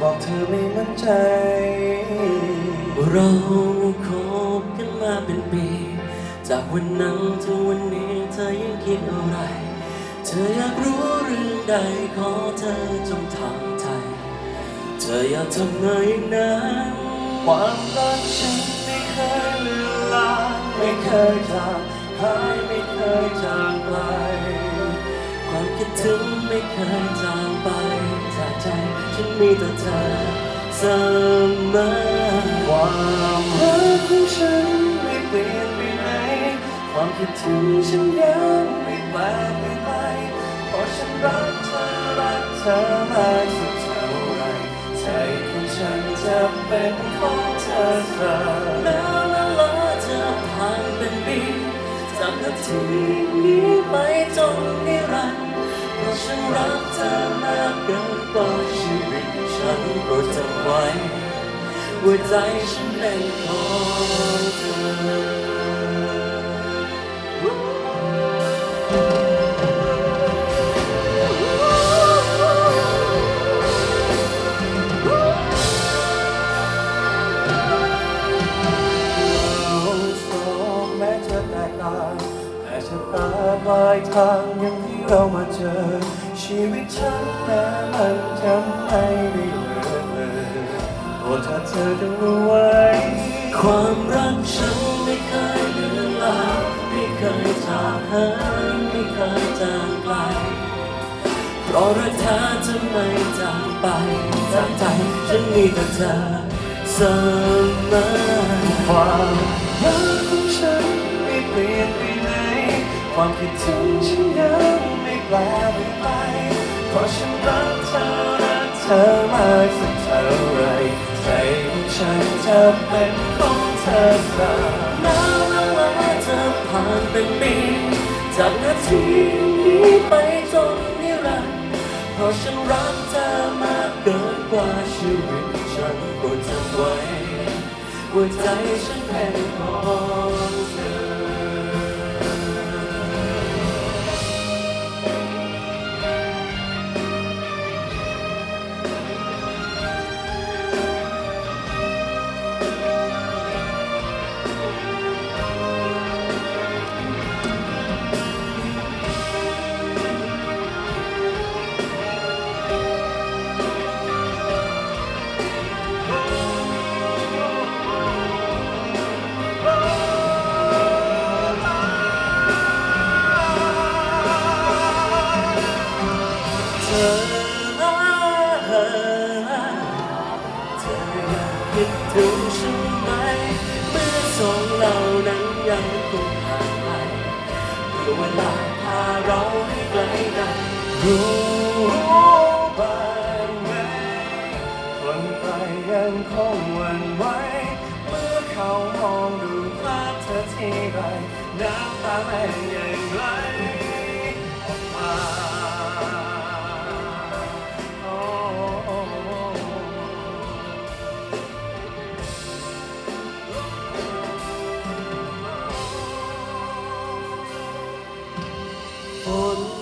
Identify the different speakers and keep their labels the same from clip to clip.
Speaker 1: บอกเธอไม่มั่นใจ
Speaker 2: เราคบกันมาเป็นปี จากวันนั้นถึงวันนี้เธอยังคิดอะไร เธออยากรู้เรื่องใดขอเธอจงทำใจเธออยากทำไงนั้น
Speaker 1: ความรักฉันไม่เคยเลือนลางไม่เคยจางหายไม่เคยจางไป
Speaker 2: ความคิดถึงไม่เคยจางไป ฉันมีแต่เธอเสมอ
Speaker 1: ความรักของฉันไม่เปลี่ยนไปไหนความคิดถึงฉันยังไม่แปลไปไหนเพราะฉันรักเธอรักเธอมากสักเท่าไรใจของฉันจะเป็นของเธอเสมอ
Speaker 2: แล้วละละจะผ่านเป็นปีจากนาทีนี้ไปจนนิรันดร์ ฉันรักเธอมากเกินกว่าชีวิตฉันโปรดจำไว้หัวใจฉันเป็นของเธอ
Speaker 1: แม้จะแตกต่างแต่ชะตาปลายทาง ฉันแม้มันจะไม่ได้เลิศเลยโปรดถ้าเธอจะรู้ไว้
Speaker 2: ความรักฉันไม่เคยเลือนลาไม่เคยจางหายไม่เคยจางไกลเพราะรักเธอจะไม่จางไปจากใจฉันมีแต่เธอเสมอ
Speaker 1: ความรักของฉันไม่เปลี่ยนไปไหนความคิดถึงฉันยังไม่แปลไปไป ราะฉันรักเธอรักเธอมากสักเท่าไรใจของฉันจะเป็นของเธอสา
Speaker 2: แล้วละละจะผ่านเป็นปีจากนาทีนี้ไปจนนิรันดร์เพราะฉันรักเธอมากเกินกว่าชีวิตฉันโปรจำไว้หัวใจฉันเป็นของเธอ รู้
Speaker 1: บ้างไหมคนไกลยังคงหวั่นไหวเมื่อเขามองดูภาพเธอทีไรน้ำตาแม่ยังไหลออกมาโอ้
Speaker 2: ฝน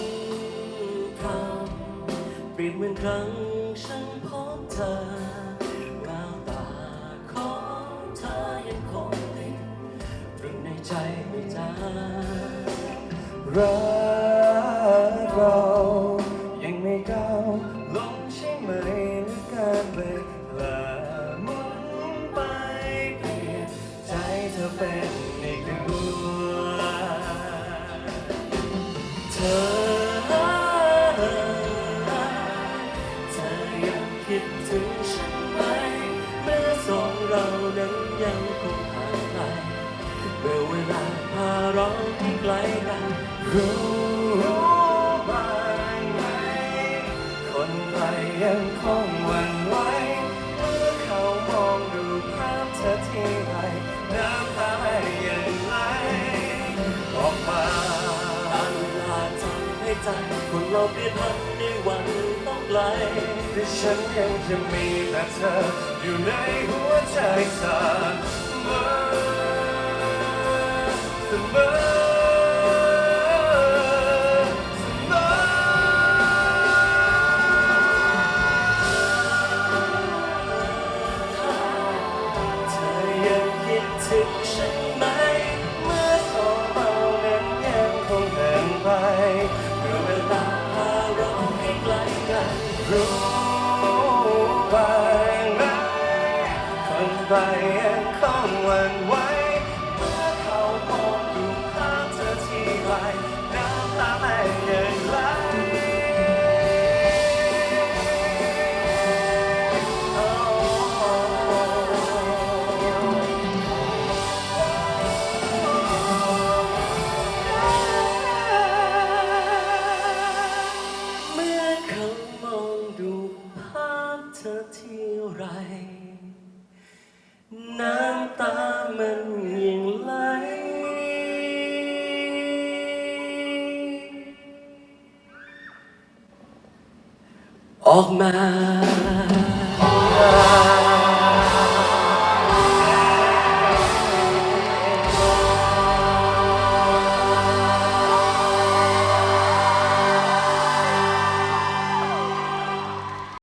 Speaker 2: เหมือนครั้งฉันพบเธอก้าวตาของเธอยังคงติดตรึงในใจไม่จาง
Speaker 1: รักเรา รู้บ้างไหมคนไทยยังคงหวั่นไหวเมื่อเขามองดูภาพเธอทีไรน้ำตาแม่ยังไหลออกมา
Speaker 2: การเวลาทำให้ใจคนเราเปลี่ยนพันในวันต้องไกล
Speaker 1: แต่ฉันยังจะมีแต่เธออยู่ในหัวใจเสมอเสมอ ไปยังคงหวั่นไหว
Speaker 2: อกมา